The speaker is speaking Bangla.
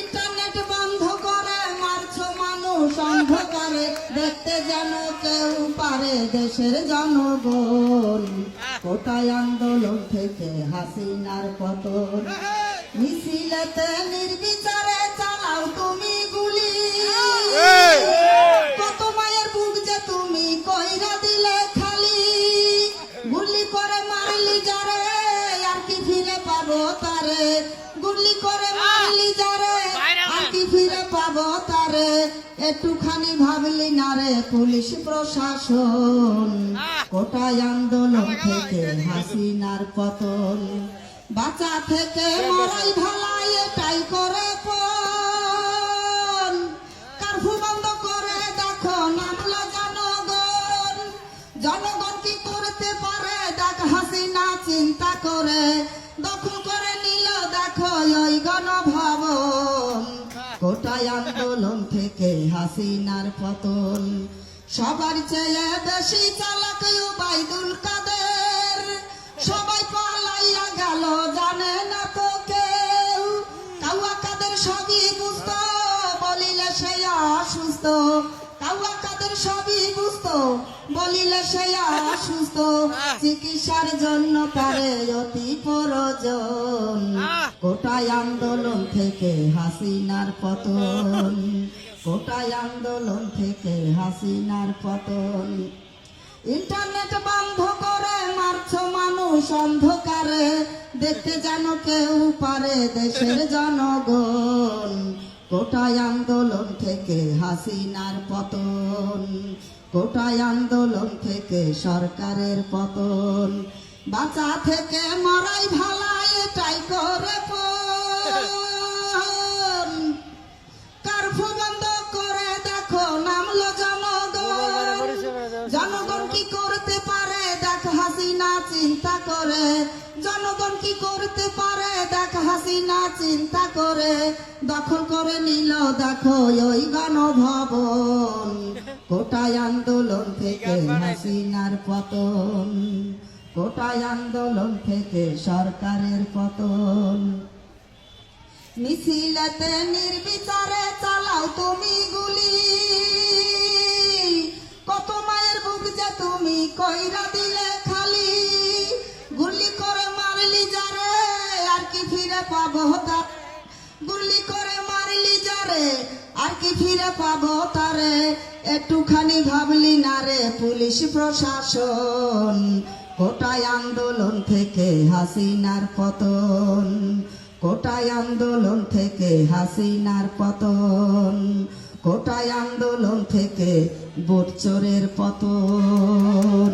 ইন্টারনেট বন্ধ করে মারছো মানুষ অন্ধকারে দেখতে যেন কেউ পারে দেশের জনগণ। কোটায় আন্দোলন থেকে হাসিনার পতন। মিছিলেতে নির্বিচারে চালাও তুমি গুলি। কত মায়ের বুক যে তুমি কইরা দিলে খালি। গুলি করে মারলি যারে আর কি ফিরে পাবো তারে? গুলি করে মারলি পাবো তারে একটুখানি ভাবলি না রে পুলিশ প্রশাসন। কোটায় আন্দোলন থেকে হাসিনার পতন বাঁচা থেকে মরাই ভালাই এটাই করে কারফু বন্ধ করে দেখো নামলো জনগণ। জনগণ কি করতে পারে? দেখ হাসিনা চিন্তা করে দখল করে নিল দেখো ওই গণভবন কোটায় আন্দোলন থেকে হাসিনার পতন। সবার চেয়ে বেশি চালাক বাইদুল কাদের। সবাই পালাইয়া গেল, জানে না তো কেউ। কাউয়া কাদের সবই বুঝতো, বলিলে সে অসুস্থ। কাউয়া কাদের সবই বুঝতো। বলিলে সে অসুস্থ। চিকিৎসার জন্য তারে অতি প্রয়োজন। কোটায় আন্দোলন থেকে হাসিনার পতন। কোটায় আন্দোলন থেকে হাসিনার পতন। ইন্টারনেট বন্ধ করে মারছো মানুষ অন্ধকারে। দেখতে যেন কেউ পারে দেশের জনগণ। কোটায় আন্দোলন থেকে হাসিনার পতন কোটায় আন্দোলন থেকে সরকারের পতন। বাঁচা থেকে মরাই ভালাই এটাই করে। কার্ফু বন্ধ করে দেখো নামলো জনগণ। জনগণ কি করতে পারে? দেখ হাসিনা চিন্তা করে। জনগণ কি করতে পারে? দেখ হাসিনা চিন্তা করে, দখল করে নিল, দেখো ওই গণভবন। কোটায় আন্দোলন থেকে হাসিনার পতন। কোটায় আন্দোলন থেকে সরকারের পতন। মিছিলেতে নির্বিচারে চালাও তুমি গুলি। কত মায়ের বুক যে তুমি কইরা দিলে পাবো গুলি করে মারলি যারে আর কি ফিরে পাবো তারে? একটুখানি ভাবলি না রে পুলিশ প্রশাসন কোটায় আন্দোলন থেকে হাসিনার পতন। কোটায় আন্দোলন থেকে হাসিনার পতন কোটায় আন্দোলন থেকে বোট চোরের পতন।